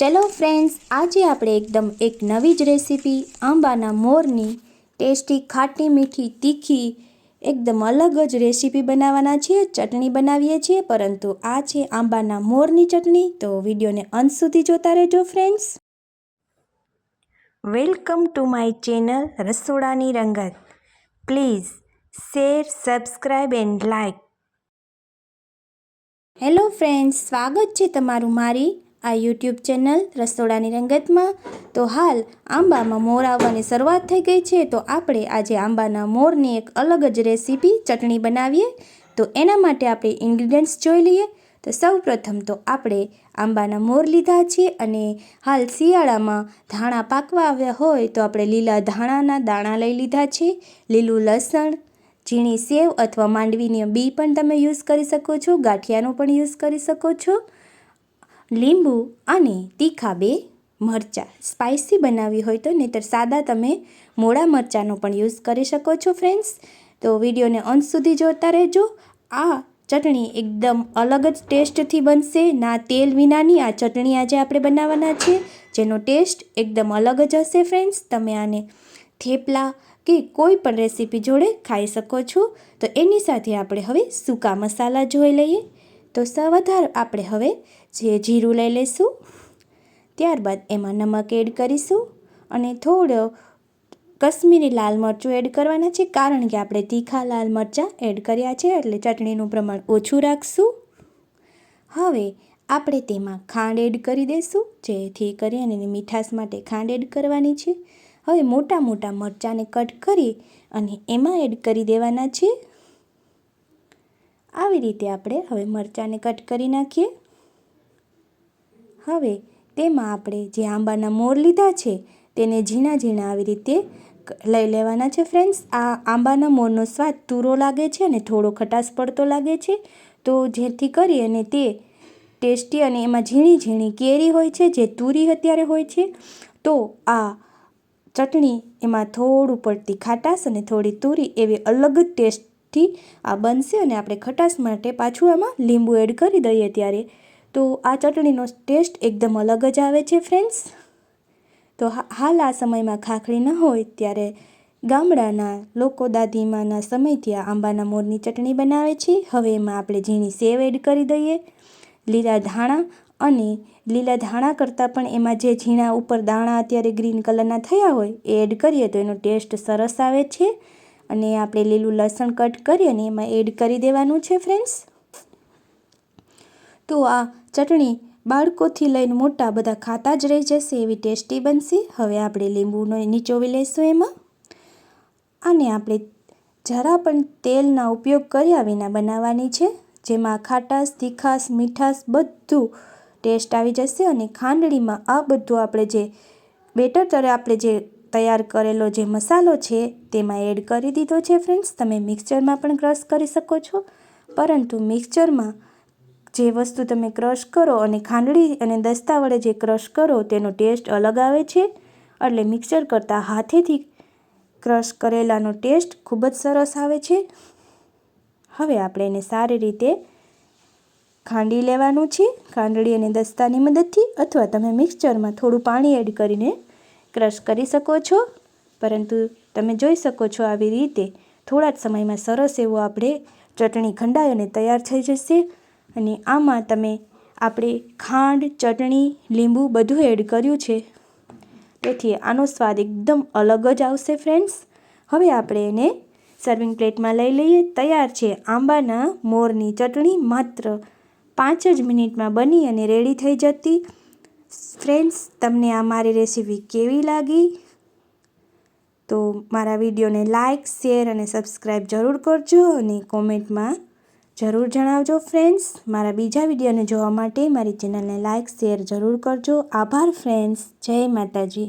ચલો ફ્રેન્ડ્સ આજે આપણે એકદમ એક નવી જ રેસીપી આંબાના મોરની ટેસ્ટી ખાટી મીઠી તીખી એકદમ અલગ જ રેસીપી બનાવવાના છીએ ચટણી બનાવીએ છીએ પરંતુ આ છે આંબાના મોરની ચટણી. તો વિડીયોને અંત સુધી જોતા રહેજો friends. Welcome to my channel રસોડાની રંગત. Please share subscribe and like hello friends સ્વાગત છે તમારું મારી આ યુટ્યુબ ચેનલ રસોડાની રંગતમાં? તો હાલ, આંબામાં મોર આવવાની શરૂઆત થઈ ગઈ છે, તો આપણે આજે આંબાના મોરની એક અલગ જ રેસીપી ચટણી બનાવીએ. તો એના માટે આપણે ઇન્ગ્રીડિયન્ટ્સ જોઈ લઈએ. તો સૌ પ્રથમ તો આપણે આંબાના મોર લીધા છે અને હાલ શિયાળામાં ધાણા પાકવા આવ્યા હોય, તો આપણે લીલા ધાણાના દાણા લઈ લીધા છે, લીલું લસણ, ઝીણી સેવ અથવા માંડવીની બી પણ તમે યુઝ કરી શકો છો, ગાંઠિયાનો પણ યુઝ કરી શકો છો. લીંબુ અને તીખા બે મરચાં. સ્પાઇસી બનાવવી હોય તો નહીંતર સાદા તમે મોડા મરચાંનો પણ યુઝ કરી શકો છો ફ્રેન્ડ્સ. તો વિડીયોને અંત સુધી જોતા રહેજો. આ ચટણી એકદમ અલગ જ ટેસ્ટથી બનશે. ના તેલ વિનાની આ ચટણી આજે આપણે બનાવવાના છે. જેનો ટેસ્ટ એકદમ અલગ જ હશે ફ્રેન્ડ્સ. તમે આને થેપલા કે કોઈ પણ રેસીપી જોડે ખાઈ શકો છો. તો એની સાથે આપણે હવે સૂકા મસાલા જોઈ લઈએ. તો વધારે આપણે હવે જે જીરું લઈ લઈશું ત્યારબાદ એમાં નમક એડ કરીશું અને થોડો કશ્મીરી લાલ મરચું એડ કરવાના છે, કારણ કે આપણે તીખા લાલ મરચાં એડ કર્યા છે, એટલે ચટણીનું પ્રમાણ ઓછું રાખશું. હવે આપણે તેમાં ખાંડ એડ કરી દઈશું જેથી કરી અને મીઠાશ માટે ખાંડ એડ કરવાની છે. હવે મોટા મોટા મરચાંને કટ કરી અને એમાં એડ કરી દેવાના છે. આવી રીતે આપણે હવે મરચાંને કટ કરી નાખીએ. હવે તેમાં આપણે જે આંબાના મોર લીધા છે તેને ઝીણા ઝીણા આવી રીતે લઈ લેવાના છે ફ્રેન્ડ્સ. આ આંબાના મોરનો સ્વાદ તુરો લાગે છે અને થોડો ખટાશ પડતો લાગે છે. તો જેથી કરી અને તે ટેસ્ટી અને એમાં ઝીણી ઝીણી કેરી હોય છે, જે તુરી અત્યારે હોય છે. તો આ ચટણી એમાં થોડું પડતી ખાટાશ અને થોડી તુરી એવી અલગ જ ટેસ્ટથી આ બનશે અને આપણે ખટાશ માટે પાછું આમાં લીંબુ એડ કરી દઈએ ત્યારે. તો આ ચટણીનો ટેસ્ટ એકદમ અલગ જ આવે છે ફ્રેન્ડ્સ તો હાલ આ સમયમાં ખાખરી ન હોય ત્યારે ગામડાના લોકો દાદીમાના સમયથી આ આંબાના મોરની ચટણી બનાવે છે. હવે એમાં આપણે ઝીણી સેવ એડ કરી દઈએ, લીલા ધાણા અને લીલા ધાણા કરતાં પણ એમાં જે ઝીણા ઉપર દાણા અત્યારે ગ્રીન કલરના થયા હોય એ એડ કરીએ તો એનો ટેસ્ટ સરસ આવે છે. અને આપણે લીલું લસણ કટ કરી અને એમાં એડ કરી દેવાનું છે ફ્રેન્ડ્સ તો આ ચટણી બાળકોથી લઈને મોટા બધા ખાતા જ રહી જશે, એવી ટેસ્ટી બનશે. હવે આપણે લીંબુનો નીચોવી લઈશું એમાં. અને આપણે જરા પણ તેલના ઉપયોગ કર્યા વિના બનાવવાની છે, જેમાં ખાટાશ, તીખાશ, મીઠાશ બધું ટેસ્ટ આવી જશે અને ખાંડણીમાં આ બધું આપણે જે બેટર તરે આપણે જે તૈયાર કરેલો જે મસાલો છે, તેમાં એડ કરી દીધો છે ફ્રેન્ડ્સ. તમે મિક્સચરમાં પણ ક્રશ કરી શકો છો. પરંતુ મિક્સચરમાં જે વસ્તુ તમે ક્રશ કરો અને ખાંડળી અને દસ્તા વડે જે ક્રશ કરો, તેનો ટેસ્ટ અલગ આવે છે. એટલે મિક્સચર કરતાં હાથેથી ક્રશ કરેલાનો ટેસ્ટ ખૂબ જ સરસ આવે છે. હવે આપણે એને સારી રીતે ખાંડી લેવાનું છે. ખાંડળી અને દસ્તાની મદદથી, અથવા તમે મિક્સચરમાં થોડું પાણી એડ કરીને ક્રશ કરી શકો છો. પરંતુ તમે જોઈ શકો છો આવી રીતે થોડા જ સમયમાં સરસ એવો આપણે ચટણી ખંડાઈ અને તૈયાર થઈ જશે. અને આમાં તમે આપણે ખાંડ, ચટણી, લીંબુ બધું એડ કર્યું છે. તેથી આનો સ્વાદ એકદમ અલગ જ આવશે ફ્રેન્ડ્સ. હવે આપણે એને સર્વિંગ પ્લેટમાં લઈ લઈએ. તૈયાર છે આંબાના મોરની ચટણી. માત્ર પાંચ જ મિનિટમાં બની અને રેડી થઈ જતી. ફ્રેન્ડ્સ તમને આ મારી રેસીપી કેવી લાગી? તો મારા વિડીયોને લાઇક શેર અને સબસ્ક્રાઈબ જરૂર કરજો અને કોમેન્ટમાં જરૂર જણાવજો ફ્રેન્ડ્સ મારા બીજા વિડીયોને જોવા માટે મારી ચેનલને લાઇક શેર જરૂર કરજો. આભાર ફ્રેન્ડ્સ જય માતાજી.